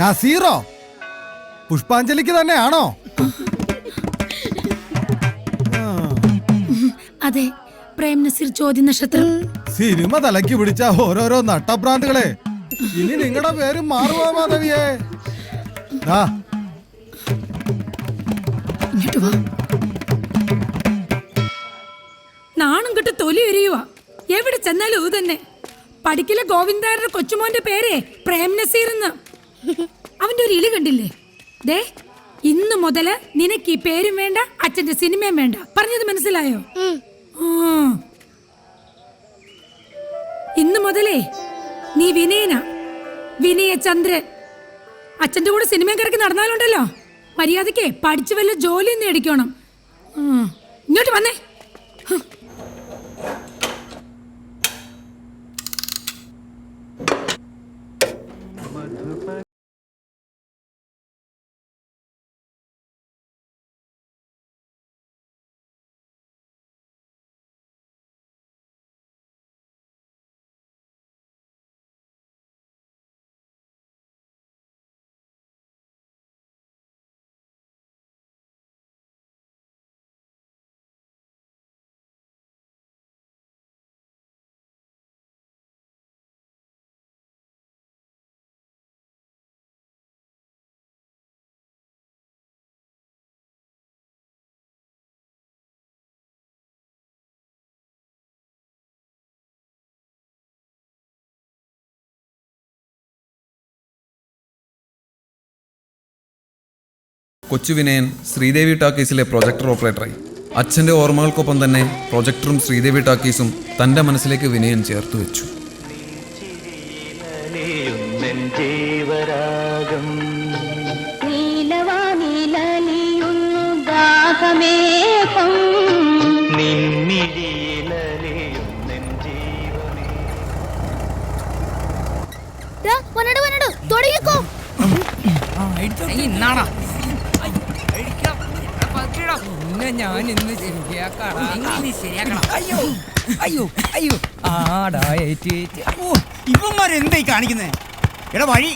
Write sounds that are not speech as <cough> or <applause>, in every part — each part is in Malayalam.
നസീറോ? പുഷ്പാഞ്ജലിക്ക് തന്നെയാണോ? അതെ പ്രേം നസീർ ചോദ്യ നക്ഷത്രം. സിനിമ തലക്ക് പിടിച്ച ഓരോരോ നട്ടഭ്രാന്തുകളെ. ഇനി നിങ്ങളുടെ പേര് മാറുവാ മാധവിയേ. നാണം കെട്ട് തൊലി എരിയുക എവിടെ ചെന്നാലും ഇത് തന്നെ. പഠിക്കലെ ഗോവിന്ദാരുടെ കൊച്ചുമോന്റെ പേരേ പ്രേം നസീർ എന്ന്. അവന്റെ ഒരു ഇളി കണ്ടില്ലേ? ദേ ഇന്നു മുതൽ നിനക്ക് ഈ പേരും വേണ്ട അച്ഛന്റെ സിനിമയും വേണ്ട. പറഞ്ഞത് മനസ്സിലായോ? ഇന്ന് മുതലേ നീ വിനയന. വിനയചന്ദ്രൻ അച്ഛന്റെ കൂടെ സിനിമയും കറക്കി നടന്നാലുണ്ടല്ലോ. മര്യാദക്കേ പഠിച്ചു വല്ല ജോലിയും നേടിക്കണം. ഇങ്ങോട്ട് വന്നേ. കൊച്ചു വിനയൻ ശ്രീദേവി ടാക്കീസിലെ പ്രൊജക്ടർ ഓപ്പറേറ്ററായി. അച്ഛന്റെ ഓർമ്മകൾക്കൊപ്പം തന്നെ പ്രൊജക്ടറും ശ്രീദേവി ടാക്കീസും തന്റെ മനസ്സിലേക്ക് വിനയൻ ചേർത്ത് വെച്ചു. നിന്നിടിയിലലിയും നെഞ്ചീവനേ. ദാ, വന്നട് വന്നട് തുടങ്ങിക്കോ ഞാൻ ഇന്ന് ശരിയാക്കണം. അയ്യോ അയ്യോ അയ്യോ. ആടാ ഏറ്റ് ഏറ്റ്. ഓ ഇവന്മാരെന്തായി കാണിക്കുന്നേ? എടാ വഴി.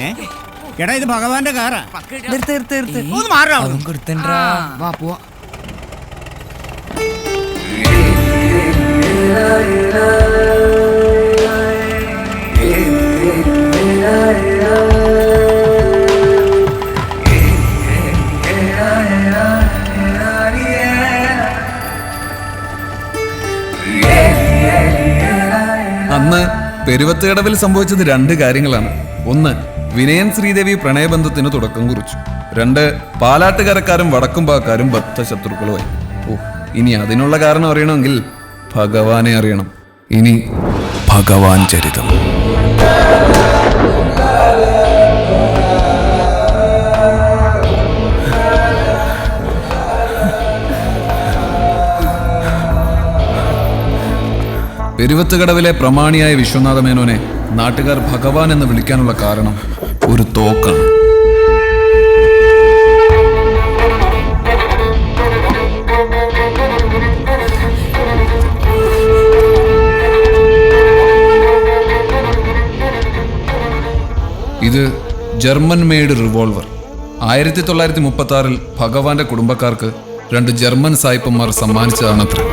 ഏ? എടാ ഇത് ഭഗവാന്റെ കാറാ. നിർത്ത് നിർത്ത് നിർത്ത്. ഒന്ന് മാറാ കൊടുത്തണ്ടാ വാ പോവാ. അന്ന് പെരുവത്തുകടവിൽ സംഭവിച്ചത് രണ്ട് കാര്യങ്ങളാണ്. ഒന്ന് വിനയൻ ശ്രീദേവി പ്രണയബന്ധത്തിന് തുടക്കം കുറിച്ചു. രണ്ട് പാലാട്ടുകരക്കാരും വടക്കുംപാക്കാരും ബദ്ധശത്രുക്കളുമായി. ഓ ഇനി അതിനുള്ള കാരണം അറിയണമെങ്കിൽ ഭഗവാനെ അറിയണം. ഇനി ഭഗവാൻ ചരിതം. പെരുവത്തുകടവിലെ പ്രമാണിയായ വിശ്വനാഥ മേനോനെ നാട്ടുകാർ ഭഗവാൻ എന്ന് വിളിക്കാനുള്ള കാരണം ഒരു തോക്കാണ്. ഇത് ജർമ്മൻ മെയ്ഡ് റിവോൾവർ. ആയിരത്തി തൊള്ളായിരത്തി മുപ്പത്തി ആറിൽ ഭഗവാന്റെ കുടുംബക്കാർക്ക് രണ്ട് ജർമ്മൻ സായിപ്പന്മാർ സമ്മാനിച്ചതാണത്രേ.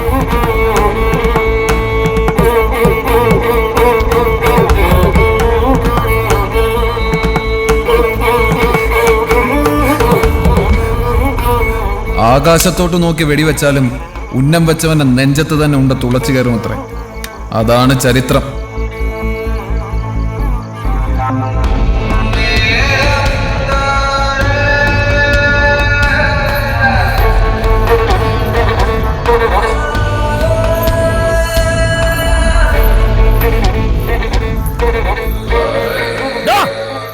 ആകാശത്തോട്ട് നോക്കി വെടിവെച്ചാലും ഉന്നം വെച്ചവന്റെ നെഞ്ചത്ത് തന്നെ ഉണ്ട തുളച്ചു കയറും അത്രേ അതാണ് ചരിത്രം.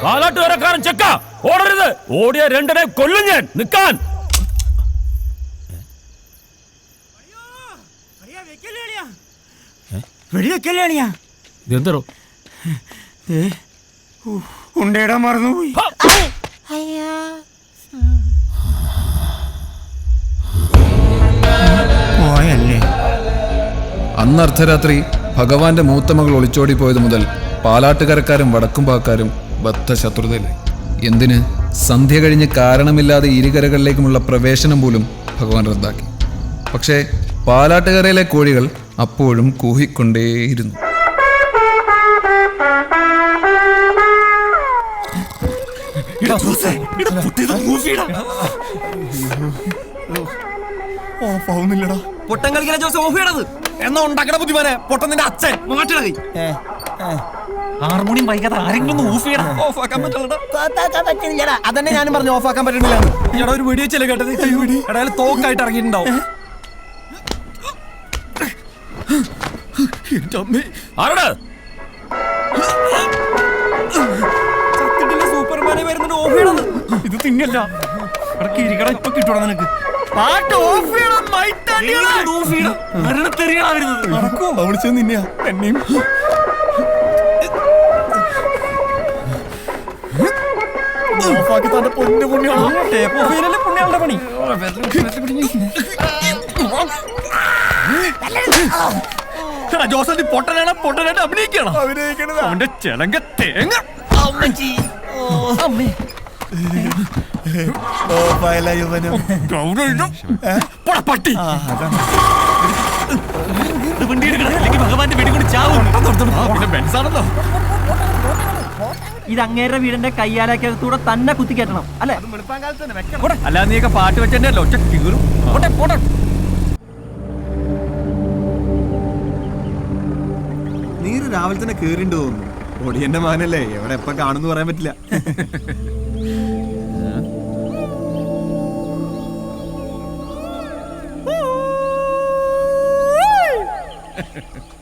കാലാട്ടുകരക്കാരൻ ചെക്ക. ഓടരുത്. ഓടിയ രണ്ടിനെ കൊല്ലും ഞാൻ. നിൽക്കാൻ. ഉണ്ടേടാ മറന്നുപോയി അയ്യാ. ഭഗവാന്റെ മൂത്തമകൾ ഒളിച്ചോടി പോയത് മുതൽ പാലാട്ടുകരക്കാരും വടക്കുംപാക്കാരും ബദ്ധ ശത്രുതയിലായി എന്തിന്? സന്ധ്യ കഴിഞ്ഞ് കാരണമില്ലാതെ ഇരുകരകളിലേക്കുമുള്ള പ്രവേശനം പോലും ഭഗവാൻ റദ്ദാക്കി. പക്ഷേ പാലാട്ടുകരയിലെ കോഴികൾ അപ്പോഴും കൂഹിക്കൊണ്ടേയിരുന്നു. പൊട്ടം കളിക്കുന്ന ജോസ് ഓഫിയാണത് എന്നാ ഉണ്ടാക്കണ ബുദ്ധിമാനെ? പൊട്ടൻ നിന്റെ അച്ഛൻ. മാറ്റണ കൈ ഹാർമോണിയം വൈകാതെ ആരെങ്കിലും ഓഫ് ചെയ്യണം ഓഫ് ആക്കാൻ പറ്റുന്നില്ലടാ അതന്നെ ഞാനും പറഞ്ഞു ഓഫ് ആക്കാൻ പറ്റണില്ല എടാ ഒരു വെടി വെച്ചല്ലേ കേട്ടത് എടാ അയാൾ തോക്കായിട്ട് ഇറങ്ങിയിട്ടുണ്ടാവും. ആരുടെ? സത്യത്തിൽ സൂപ്പർമാനെ വരുന്നുണ്ട് ഓഫ് ചെയ്യണത് ഇത് തിന്നല്ല. എടാ കിരിക്കട ഇപ്പൊ കിട്ടൂടാ നിനക്ക്. പാട്ട് ഓഫ് ചെയ്യണം ഓഫ് ചെയ്യണം. മരണത്തെറിയാണ് വരുന്നത്. നടക്കോ വിളിച്ചത് നിന്നെയാ. എന്നെയും ഓഫാക്കി തന്റെ പൊന്നിന്റെ പുണ്യാണ് ടേപ്പ് ഓഫ് ചെയ്യലല്ലേ പുണ്യാളുടെ പണി? ജോസഫ് പൊട്ടനാണ്? പൊട്ടനായിട്ട് അഭിനയിക്കണം അഭിനയിക്കണത്. അവന്റെ ചെലങ്ക തേങ്ങ. പോടാ, പട്ടി. ഭഗവാന്റെ വെടി കൂടി ചാവും. പിന്നെ ബെൻസാണല്ലോ. ഇത് അങ്ങേരുടെ വീടിന്റെ കയ്യാലക്കകത്തൂടെ തന്നെ കുത്തിക്കയറ്റണം അല്ലെ? അല്ല നീയൊക്കെ പാട്ട് വെച്ചല്ലോ നീ ഒറ്റ കീറും. പോട്ടെ പോട്ടെ. നീര് രാവിലെ തന്നെ കേറിണ്ട് തോന്നുന്നു. ഒടിയന്റെ മാനല്ലേ എവിടെ എപ്പ കാണുന്നു പറയാൻ പറ്റില്ല. <laughs> <laughs>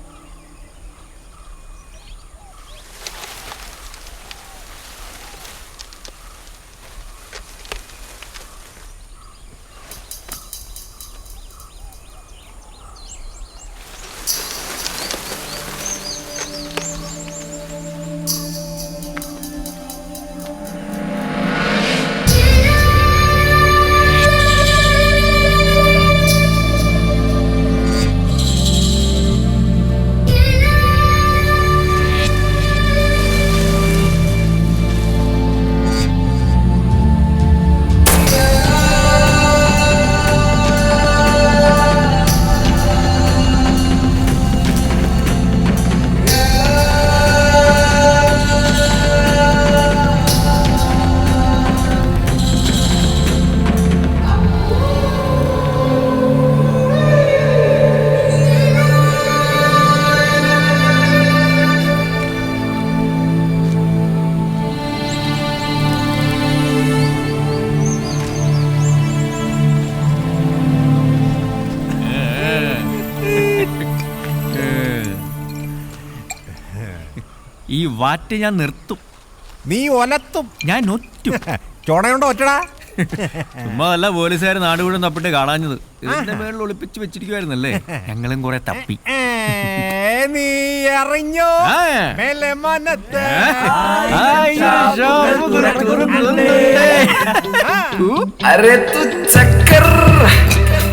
ഈ വാറ്റ് ഞാൻ നിർത്തും. നീ ഒലത്തും. ഞാൻ ഒറ്റും. <laughs> ചോണയുണ്ടോ ഒറ്റടാ? <laughs> ചുമ്മാ അല്ല പോലീസുകാർ നാട് മുഴുവൻ തപ്പിട്ട് കാണാഞ്ഞത്. ഇതിന്റെ മേളിൽ ഒളിപ്പിച്ച് വെച്ചിരിക്കുവായിരുന്നല്ലേ? ഞങ്ങളും കുറെ തപ്പി. നീ അറിഞ്ഞോ. അരെ തു ചക്കർ.